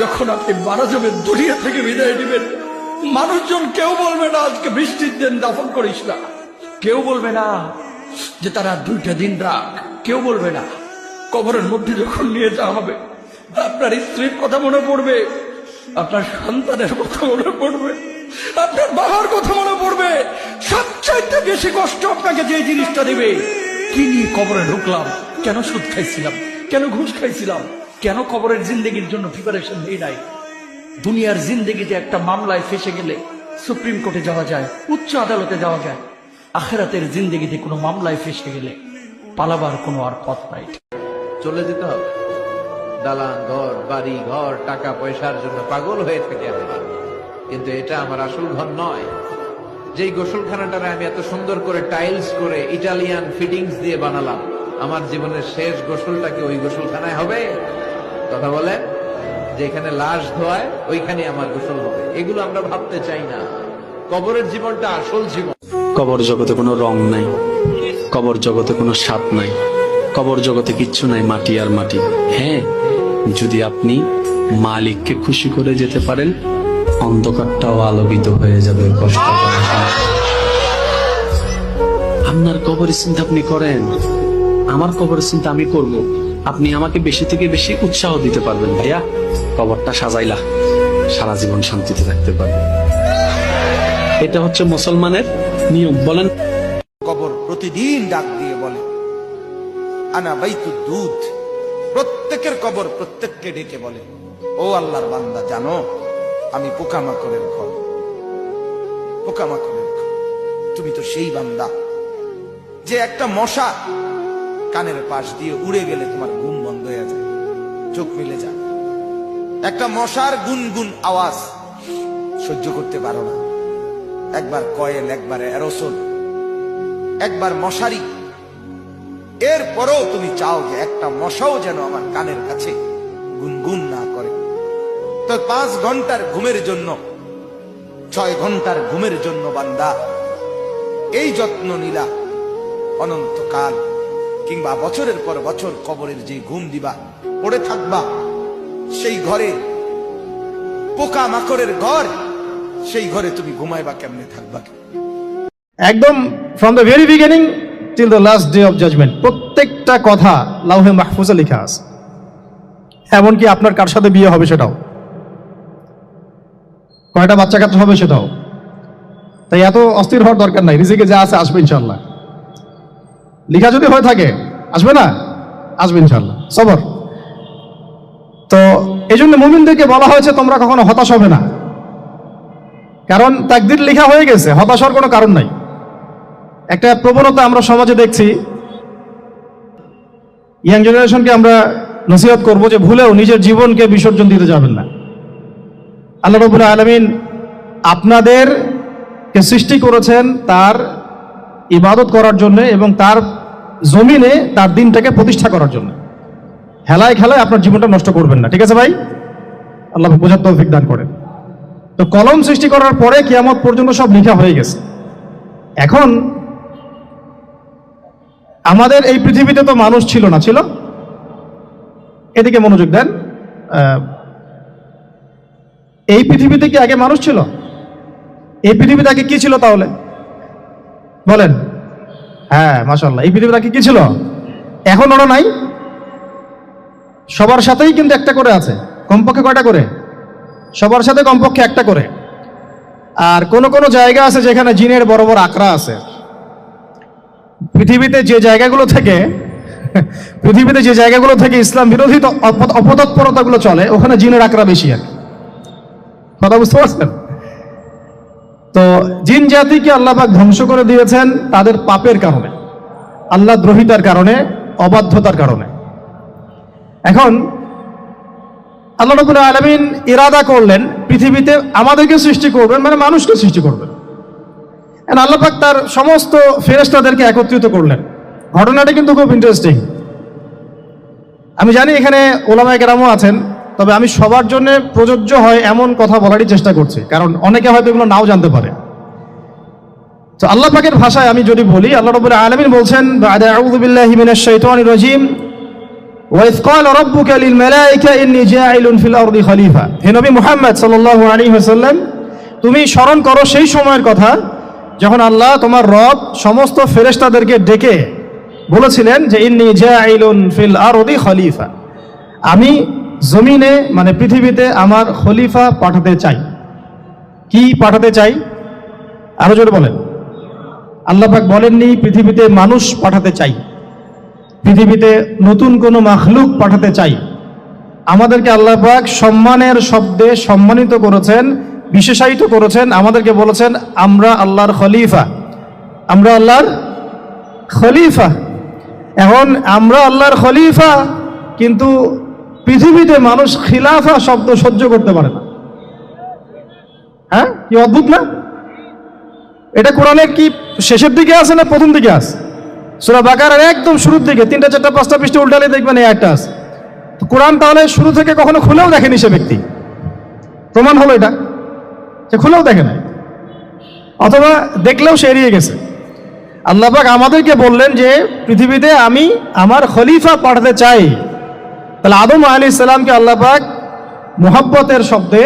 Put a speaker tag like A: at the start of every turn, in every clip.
A: যখন আপনি মারা যাবেন দুনিয়া থেকে বিদায় দিবেন মানুষজন কেউ বলবে না, আজকে বৃষ্টির দিন দাফন করিস না। কেউ বলবে না যে তারা দুইটা দিন রাখ। কেউ বলবে না, কবরের মধ্যে যখন নিয়ে যাওয়া হবে, আপনার স্ত্রীর কথা মনে পড়বে, আপনার সন্তানের কথা মনে পড়বে, আপনার বাবার কথা মনে পড়বে। সবচাইতে বেশি কষ্ট আপনাকে যে জিনিসটা দেবে কি নিয়ে কবরে ঢুকলাম, কেন সুদ খাইছিলাম, কেন ঘুষ খাইছিলাম? কেন কবরের জিন্দগির জন্য প্রিপারেশন নেই নাই? দুনিয়ার জিন্দগিতে একটা মামলায় ফেসে গেলে সুপ্রিম কোর্টে যাওয়া যায়, উচ্চ আদালতে যাওয়া যায়, আখেরাতের জিন্দগিতে কোনো মামলায় ফেসে গেলে পালাবার কোনো আর পথ নাই।
B: চলে যেতে হবে। দালান, ঘর, বাড়ি, ঘর, টাকা, পয়সার জন্য পাগল হয়ে থাকে আমরা কিন্তু এটা আমার আসল ঘর নয়। যেই গোসলখানাটারে আমি এত সুন্দর করে টাইলস করে ইটালিয়ান ফিটিংস দিয়ে বানালাম, আমার জীবনের শেষ গোসলটা কি ওই গোসলখানায় হবে? কথা বলে যেখানে লাশ ধোয়ায়, ওইখানে আমার গোসল হবে। এগুলো আমরা ভাবতে চাই না। কবরের জীবনটা আসল জীবন।
C: কবর জগতে কোনো রং নাই, কবর জগতে কোনো স্বাদ নাই, কবর জগতে কিচ্ছু নাই, মাটি আর মাটি। হ্যাঁ যদি আপনি মালিককে খুশি করে যেতে পারেন, অন্ধকারটাও আলোকিত হয়ে যাবে, কষ্ট আপনার কবরের চিন্তা আপনি করেন, আমার কবরের চিন্তা আমি করব। আপনি আমাকে বেশি থেকে বেশি উৎসাহ দিতে পারবেন, ভাইয়া। কবরটা সাজাইলা, সারা জীবন শান্তিতে থাকতে পারবে এটা হচ্ছে মুসলমানের নিয়ম, বলেন।
D: কবর প্রতিদিন ডাক দিয়ে বলে, আনা বাইতু দুধ। প্রত্যেকের কবর প্রত্যেককে ডেকে বলে, ও আল্লাহর বান্দা, জানো, আমি পোকামাকড়ের ঘর। পোকামাকড়ের ঘর। তুমি তো সেই বান্দা। যে একটা মশা কানের পাশ দিয়ে উড়ে গেলে তোমার ঘুম বন্ধ হয়ে যায়। চোখ মিলে যায়। একটা মশার গুনগুন আওয়াজ সহ্য করতে পারো না। একবার কয়েল, একবার অ্যারোসোল, একবার মশারি। এরপরেও তুমি চাও যে একটা মশাও যেন আমার কানের কাছে গুনগুন না করে। তো পাঁচ ঘণ্টার ঘুমের জন্য, ছয় ঘণ্টার ঘুমের জন্য বান্দা, এই যত্ন নিলা অনন্তকাল। কিংবা বছরের পর বছর কবরের যে ঘুম দিবা, পড়ে থাকবা, সেই ঘরে, পোকা মাকড়ের ঘর, সেই ঘরে তুমি ঘুমাইবা কেমনে থাকবা
E: একদম from the very beginning till the last day of judgement প্রত্যেকটা কথা লাউহে মাহফুজে লেখা আছে। এমনকি আপনার কার সাথে বিয়ে হবে সেটাও। কয়টা বাচ্চা কাচ্চা হবে সেটাও। তাই এত অস্থির হওয়ার দরকার নাই, রিজিকে যা আছে আসবে ইনশাল্লাহ লিখা যদি হয়ে থাকে, আসবে না? আসবে ইনশাল্লাহ সবর। তো এই জন্য মুমিনদেরকে বলা হয়েছে, তোমরা কখনো হতাশ হবে না। কারণ তাকদির লেখা হয়ে গেছে হতাশার কোনো কারণ নাই। একটা প্রবণতা আমরা সমাজে দেখছি, ইয়াং জেনারেশনকে আমরা নসিহত করব যে ভুলেও নিজের জীবনকে বিসর্জন দিতে যাবেন না। আল্লাহ রবুল্লাহ আলমিন আপনাদেরকে সৃষ্টি করেছেন তার ইবাদত করার জন্য এবং তার জমিনে তার দিনটাকে প্রতিষ্ঠা করার জন্য। হেলায় খেলায় আপনার জীবনটা নষ্ট করবেন না, ঠিক আছে ভাই? আল্লাহ বোঝার তৌফিক দান করেন। তো কলম সৃষ্টি করার পরে কিয়ামত পর্যন্ত সব লেখা হয়ে গেছে। এখন আমাদের এই পৃথিবীতে তো মানুষ ছিল না, ছিল? এদিকে মনোযোগ দেন। এই পৃথিবীতে কি আগে মানুষ ছিল? এই পৃথিবীতে আগে কি ছিল তাহলে? বলেন। হ্যাঁ মাসাল্লাহ এই পৃথিবীতে আগে কি ছিল? এখন ওরা নাই। সবার সাথেই কিন্তু একটা করে আছে। কমপক্ষে কয়টা করে? সবার সাথে কমপক্ষে একটা করে। আর কোন কোন জায়গা আছে যেখানে জিনের বড় বড় আকড়া আছে। পৃথিবীতে যে জায়গাগুলো থেকে, পৃথিবীতে যে জায়গাগুলো থেকে ইসলাম বিরোধী অপতৎপরতাগুলো চলে, ওখানে জিনের আকড়া বেশি আর কথা বুঝতে পারছেন? তো জিন জাতিকে আল্লাহবাক ধ্বংস করে দিয়েছেন তাদের পাপের কারণে। আল্লাহ দ্রোহিতার কারণে, অবাধ্যতার কারণে। এখন আল্লাহ রবুল আলমিন ইরাদা করলেন, পৃথিবীতে আমাদেরকে সৃষ্টি করবেন মানে মানুষকে সৃষ্টি করবেন। And আল্লাহ পাক তার সমস্ত ফেরেস্তাদেরকে একত্রিত করলেন। ঘটনাটা কিন্তু খুব ইন্টারেস্টিং আমি জানি এখানে ওলামায় কেরামও আছেন তবে আমি সবার জন্য প্রযোজ্য হয় এমন কথা বলারই চেষ্টা করছি কারণ অনেকে হয়তো এগুলো নাও জানতে পারে তো আল্লাহ পাকের ভাষায় আমি যদি বলি আল্লাহ রবুল আলমিন বলছেন "বা'দা আউযু বিল্লাহি মিনাশ শাইতানির রাজীম وإذ قال ربك للملائكة إني جاعل في الأرض خليفة হে নবী মুহাম্মদ সাল্লাল্লাহু আলাইহি ওয়াসাল্লাম তুমি স্মরণ করো সেই সময়ের কথা যখন আল্লাহ তোমার রব সমস্ত ফেরেশতাদেরকে ডেকে বলেছিলেন যে ইন্নি জাইলুন ফিল আরদি খলিফা আমি জমিনে মানে পৃথিবীতে আমার খলিফা পাঠাতে চাই। কি পাঠাতে চাই? আরও জোরে বলেন। আল্লাহ পাক বলেননি, পৃথিবীতে মানুষ পাঠাতে চাই। পৃথিবীতে নতুন কোনো মাখলুক পাঠাতে চাই। আমাদেরকে আল্লাহ পাক সম্মানের শব্দে সম্মানিত করেছেন, বিশেষায়িত করেছেন, আমাদেরকে বলেছেন, আমরা আল্লাহর খলিফা। আমরা আল্লাহর খলিফা। এখন আমরা আল্লাহর খলিফা, কিন্তু পৃথিবীতে মানুষ খিলাফা শব্দ সহ্য করতে পারে না। হ্যাঁ? কি অদ্ভুত না? এটা কোরআনের কি শেষের দিকে আছে না প্রথম দিকে আছে? সুরা বাকারের একদম শুরুর দিকে, তিনটা, চারটা, পাঁচটা পৃষ্ঠে উল্টালে দেখবেন এই একটা আছে। কোরআন তাহলে শুরু থেকে কখনো খুলেও দেখেনি সে ব্যক্তি। প্রমাণ হলো এটা। সে খুলেও দেখে না অথবা দেখলেও সে এড়িয়ে গেছে। আল্লাপাক আমাদেরকে বললেন যে, পৃথিবীতে আমি আমার খলিফা পাঠাতে চাই। তাহলে আদম আলী ইসলামকে আল্লাপাক মোহাব্বতের শব্দে,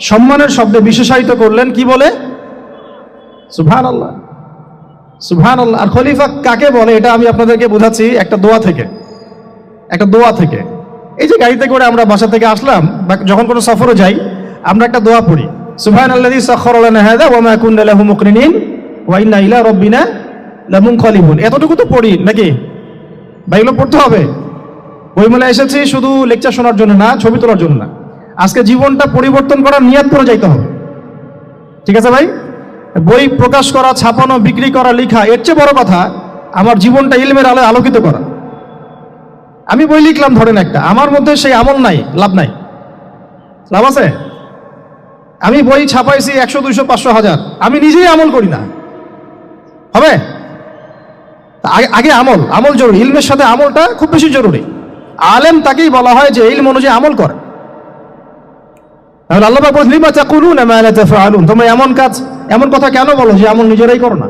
E: সম্মানের শব্দে বিশেষায়িত করলেন, কি বলে? সুভান আল্লাহ সুভান আল্লাহ আর খলিফা কাকে বলে, এটা আমি আপনাদেরকে বোঝাচ্ছি একটা দোয়া থেকে। একটা দোয়া থেকে। এই যে গাড়িতে করে আমরা বাসা থেকে আসলাম, বা যখন কোনো সফরে যাই, আমরা একটা দোয়া পড়ি। সুবহান আল্লাযী সাখখারা লানা হাযা ওয়া মা কুননা লাহু মুকরিনিন ওয়া ইন্না ইলা রাব্বিনা লামুনকালিবুন। এতটুকু তো পড়ি, নাকি? বা এগুলো পড়তে হবে? বইমেলা এসেছি শুধু লেকচার শোনার জন্য না, ছবি তোলার জন্য না। আজকে জীবনটা পরিবর্তন করার নিয়াত করে যাইতে হবে। ঠিক আছে ভাই? বই প্রকাশ করা, ছাপানো, বিক্রি করা, লেখা, এর চেয়ে বড় কথা, আমার জীবনটা ইলমের আলোয় আলোকিত করা। আমি বই লিখলাম, ধরেন একটা। আমার মধ্যে সেই আমল নাই, লাভ নাই। লাভ আছে? আমি বই ছাপাইছি একশো, দুইশো, পাঁচশো, হাজার। আমি নিজেই আমল করি না। হবে? আগে আমল আমল জরুরি। ইলমের সাথে আমলটা খুব বেশি জরুরি। আলেম তাকেই বলা হয় যে ইলম অনুযায়ী আমল করে। তাহলে আল্লাহ লিমা এমন কাজ, এমন কথা কেন বলো যে আমল নিজেরাই করো না?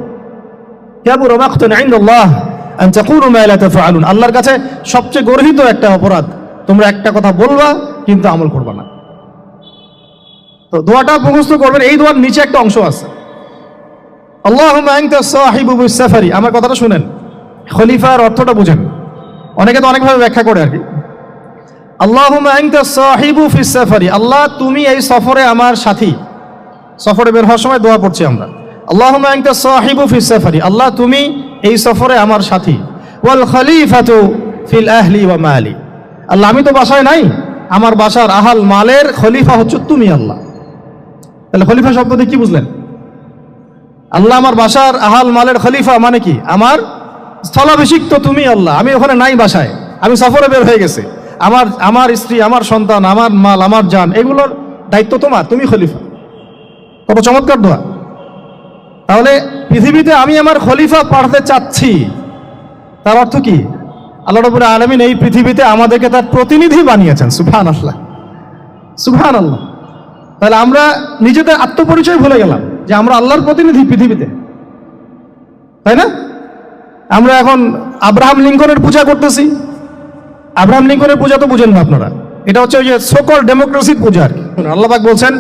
E: আল্লাহর কাছে সবচেয়ে গর্হিত একটা অপরাধ, তোমরা একটা কথা বলবা, কিন্তু আমল করবা না। তো দোয়াটা মুখস্থ করবেন, এই দোয়ার নিচে একটা অংশ আছে। আল্লাহুম্মা আনতা সাফারি। আমার কথাটা শুনেন। খলিফার অর্থটা বুঝেন। অনেকে তো অনেকভাবে ব্যাখ্যা করে আর কি। সাহিবু ফিস সাফারি। আল্লাহ, তুমি এই সফরে আমার সাথী। সফরে বের হওয়ার সময় দোয়া পড়ছি আমরা। আনতা সাহিবু ফিস সাফারি। আল্লাহ, তুমি এই সফরে আমার সাথী। ওয়াল খলিফাতু ফিল আহলি ওয়া মালি। আল্লাহ, আমি তো বাসায় নাই। আমার বাসার আহাল মালের খলিফা হচ্ছে তুমি আল্লাহ। তাহলে খলিফা শব্দ দিয়ে কি বুঝলেন? আল্লাহ, আমার বাসার আহাল মালের খলিফা মানে কি? আমার স্থলাভিষিক্ত তুমি আল্লাহ। আমি ওখানে নাই বাসায়। আমি সফরে বের হয়ে গেছি। আমার আমার স্ত্রী, আমার সন্তান, আমার মাল, আমার জান, এগুলোর দায়িত্ব তোমার, তুমি খলিফা। কত চমৎকার দোয়া। তাহলে পৃথিবীতে আমি আমার খলিফা পাঠাতে চাচ্ছি। তার অর্থ কি? আল্লাহ রবুল আলমিন এই পৃথিবীতে আমাদেরকে তার প্রতিনিধি বানিয়েছেন। সুফান আল্লাহ সুফান আল্লাহ তাহলে আমরা নিজেদের আত্মপরিচয় ভুলে গেলাম যে আমরা আল্লাহর প্রতিনিধি পৃথিবীতে। তাই না? আমরা এখন আব্রাহাম লিঙ্কনের পূজা করতেছি। আব্রাহাম লিঙ্কনের পূজা তো বুঝেন না আপনারা। এটা হচ্ছে ওই যে সকল ডেমোক্রেসির পূজা আর কি। আল্লাহবাক বলছেন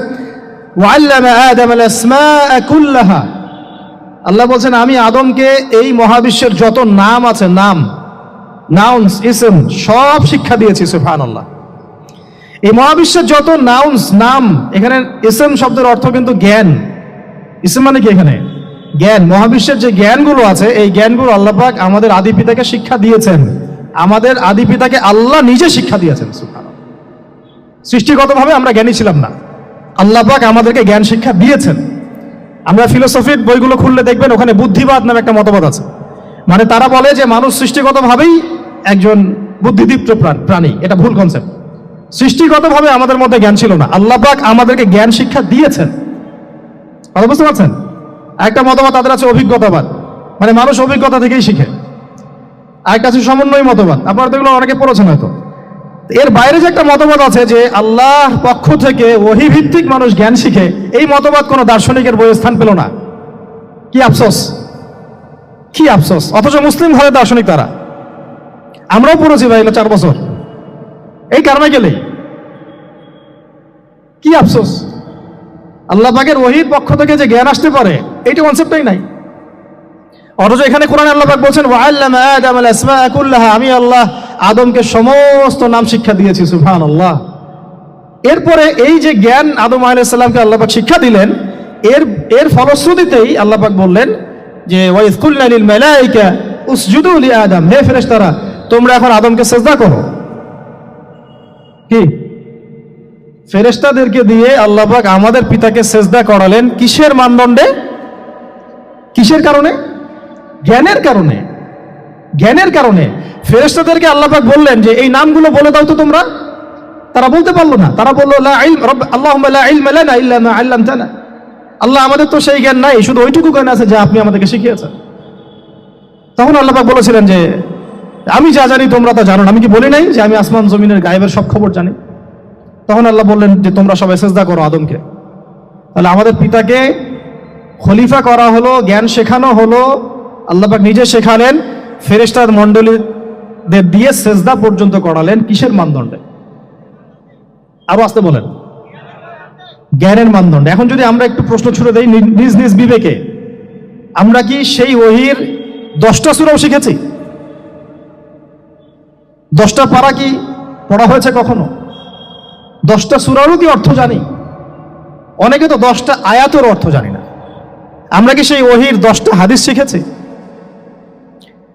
E: আল্লাহ বলছেন, আমি আদমকে এই মহাবিশ্বের যত নাম আছে, নাম নাউন্স ইসম সব শিক্ষা দিয়েছি সুফান আল্লাহ এই মহাবিশ্বের যত নাউন্স নাম, এখানে ইসম শব্দের অর্থ কিন্তু জ্ঞান। ইসম মানে কি এখানে? জ্ঞান, মহাবিশ্বের যে জ্ঞানগুলো আছে, এই জ্ঞানগুলো আল্লাহ পাক আমাদের আদি পিতাকে শিক্ষা দিয়েছেন। আমাদের আদি পিতাকে আল্লাহ নিজে শিক্ষা দিয়েছেন। সৃষ্টিগতভাবে আমরা জ্ঞানী ছিলাম না। আল্লাহ পাক আমাদেরকে জ্ঞান শিক্ষা দিয়েছেন। আমরা ফিলোসফির বইগুলো খুললে দেখবেন ওখানে বুদ্ধিবাদ নামে একটা মতবাদ আছে। মানে তারা বলে যে মানুষ সৃষ্টিগতভাবেই একজন বুদ্ধিদীপ্ত প্রাণ- এটা ভুল কনসেপ্ট সৃষ্টিগতভাবে আমাদের মধ্যে জ্ঞান ছিল না। আল্লাহ পাক আমাদেরকে জ্ঞান শিক্ষা দিয়েছেন। কথা বুঝতে পারছেন? একটা মতবাদ তাদের আছে অভিজ্ঞতাবাদ। মানে মানুষ অভিজ্ঞতা থেকেই শিখে। আরেকটা আছে সমন্বয় মতবাদ। আপনারা তো এগুলো অনেকে পড়েছেন হয়তো। এর বাইরে যে একটা মতবাদ আছে যে আল্লাহ পক্ষ থেকে ভিত্তিক মানুষ জ্ঞান শিখে, এই মতবাদ কোনো দার্শনিকের বইয়ে স্থান পেল না। কি আফসোস? কি আফসোস? অথচ মুসলিম ঘরে দার্শনিক তারা। আমরাও পড়েছি ভাই চার বছর। এই কারণে গেলেই কি আফসোস? আল্লাহ পাকের ওহির পক্ষ থেকে যে জ্ঞান আসতে পারে, এইটা কনসেপ্টটাই নাই। অথচ এখানে কোরআন আল্লাহ পাক বলছেন ওয়াল্লামা আদম আল আমি আল্লাহ আদমকে সমস্ত নাম শিক্ষা দিয়েছি, সুবহানাল্লাহ। এরপরে এই যে জ্ঞান আদম আলাইহিস সালামকে আল্লাহ পাক শিক্ষা দিলেন, এর এর ফলশ্রুতিতেই আল্লাহ পাক বললেন যে, ওয়াইজ কুলনা লিল মালাইকা উসজুদু লি আদম হে ফেরেশতারা, তোমরা এখন আদমকে সেজদা করো। কি? ফেরেশতাদেরকে দিয়ে আল্লাহ পাক আমাদের পিতাকে সেজদা করালেন। কিসের মানদণ্ডে? কিসের কারণে? জ্ঞানের কারণে। জ্ঞানের কারণে। ফেরেশতাদেরকে আল্লাহ পাক বললেন যে, এই নামগুলো বলে দাও তো তোমরা। তারা বলতে পারল না। তারা বলল আল্লামতানা। আল্লাহ, আমাদের তো সেই জ্ঞান নাই। শুধু ওইটুকু জ্ঞান আছে যে আপনি আমাদেরকে শিখিয়েছেন। তখন আল্লাহ পাক বলেছিলেন যে, আমি যা জানি তোমরা তা জানো না। আমি কি বলি নাই যে, আমি আসমান জমিনের গায়েবের সব খবর জানি? তখন আল্লাহ বললেন যে, তোমরা সবাই সেজদা করো আদমকে। তাহলে আমাদের পিতাকে খলিফা করা হলো, জ্ঞান শেখানো হলো আল্লাপাক নিজে শেখালেন ফেরেস্তার মন্ডলীদের দিয়ে সেজদা পর্যন্ত করালেন কিসের মানদণ্ডে? আরও আসতে বলেন। জ্ঞানের মানদণ্ড। এখন যদি আমরা একটু প্রশ্ন ছুড়ে দেই নিজ নিজ বিবেকে, আমরা কি সেই ওহির দশটা সুরাও শিখেছি? দশটা পারা কি পড়া হয়েছে কখনো? দশটা সুরারও কি অর্থ জানি? অনেকে তো দশটা আয়াতের অর্থ জানি না। আমরা কি সেই ওহির দশটা হাদিস শিখেছি?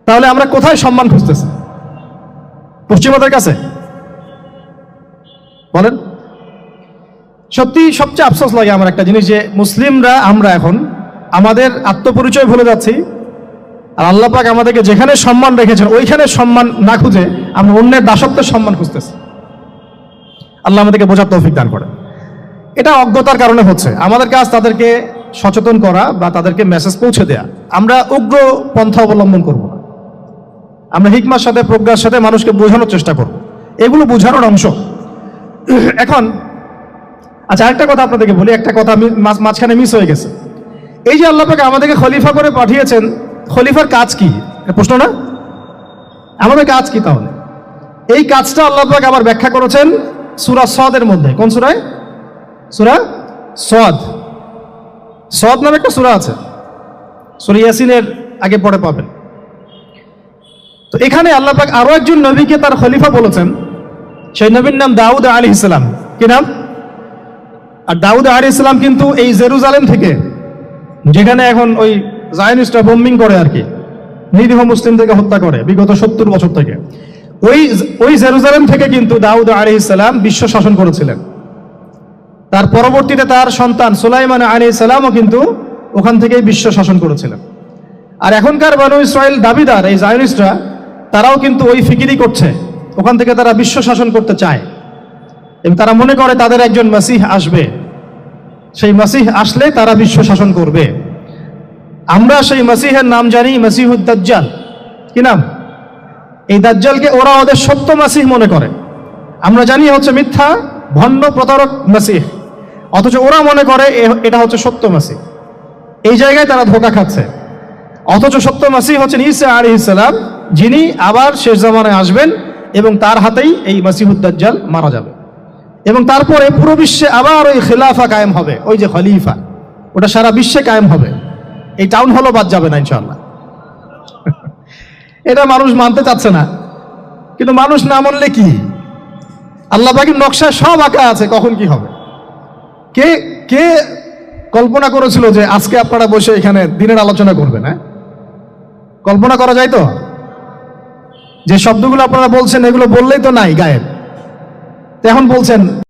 E: তাহলে আমরা কোথায় সম্মান খুঁজতেছি? পশ্চিমাদের কাছে? বলেন। সত্যি সবচেয়ে আফসোস লাগে আমার একটা জিনিস যে মুসলিমরা, আমরা এখন আমাদের আত্মপরিচয় ভুলে যাচ্ছি। আর আল্লাহ পাক আমাদেরকে যেখানে সম্মান রেখেছেন, ওইখানে সম্মান না খুঁজে আমরা অন্যের দাসত্বের সম্মান খুঁজতেছি। আল্লাহ আমাদেরকে বোঝার তৌফিক দান করে এটা অজ্ঞতার কারণে হচ্ছে। আমাদের কাজ তাদেরকে সচেতন করা বা তাদেরকে মেসেজ পৌঁছে দেয়া। আমরা উগ্র পন্থা অবলম্বন করব না। আমরা হিকমার সাথে, প্রজ্ঞার সাথে মানুষকে বোঝানোর চেষ্টা করব। এগুলো বোঝানোর অংশ। এখন আচ্ছা একটা কথা আপনাদেরকে বলি। একটা কথা মাঝখানে মিস হয়ে গেছে। এই যে আল্লাহ পাক আমাদেরকে খলিফা করে পাঠিয়েছেন, খলিফার কাজ কি? প্রশ্ন না? আমাদের কাজ কি তাহলে? এই কাজটা আল্লাহ পাক আবার ব্যাখ্যা করেছেন সুরা সদের মধ্যে। কোন সুরায়? সুরা সদ। সদ নামে একটা সুরা আছে। সুরা ইয়াসিনের আগে পরে পাবেন। তো এখানে আল্লাহ পাক আরও একজন নবীকে তার খলিফা বলেছেন। সেই নবীর নাম দাউদ আলী ইসলাম কি নাম? আর দাউদ আলী ইসলাম কিন্তু এই জেরুজালেম থেকে, যেখানে এখন ওই জায়নিস্টরা বোম্বিং করে আর কি, নিরীহ মুসলিমদেরকে হত্যা করে বিগত সত্তর বছর থেকে। ওই ওই জেরুজালেম থেকে কিন্তু দাউদ আলী বিশ্ব শাসন করেছিলেন। তার পরবর্তীতে তার সন্তান সুলাইমান আলী ইসলামও কিন্তু ওখান থেকেই বিশ্ব শাসন করেছিলেন। আর এখনকার বানু ইসরায়েল দাবিদার, এই জায়নিস্টরা, তারাও কিন্তু ওই ফিকিরি করছে। ওখান থেকে তারা বিশ্ব শাসন করতে চায়। এবং তারা মনে করে তাদের একজন মাসিহ আসবে। সেই মাসিহ আসলে তারা বিশ্ব শাসন করবে। আমরা সেই মাসিহের নাম জানি মাসিহুদ দাজ্জাল। কি নাম? এই দাজ্জালকে ওরা ওদের সত্য মাসিহ মনে করে। আমরা জানি হচ্ছে মিথ্যা, ভণ্ড, প্রতারক, মাসিহ। অথচ ওরা মনে করে এটা হচ্ছে সত্য মাসিহ। এই জায়গায় তারা ধোকা খাচ্ছে। অথচ সত্য মাসিহ হচ্ছেন ঈসা আলী ইসলাম যিনি আবার শেষ জামানায় আসবেন এবং তার হাতেই এই মাসিহুদ্দাজ্জাল মারা যাবে। এবং তারপরে পুরো বিশ্বে আবার ওই খেলাফা কায়েম হবে, ওই যে খলিফা। ওটা সারা বিশ্বে কায়েম হবে। এই টাউন হলও বাদ যাবে না ইনশাল্লাহ এটা মানুষ মানতে চাচ্ছে না। কিন্তু মানুষ না মানলে কি? আল্লাহ পাখির নকশায় সব আঁকা আছে, কখন কি হবে? কে কে কল্পনা করেছিল যে আজকে আপনারা বসে এখানে দিনের আলোচনা করবেন হ্যাঁ? কল্পনা করা যায় তো? যে শব্দগুলো আপনারা বলছেন, এগুলো বললেই তো নাই গায়েব। এখন বলছেন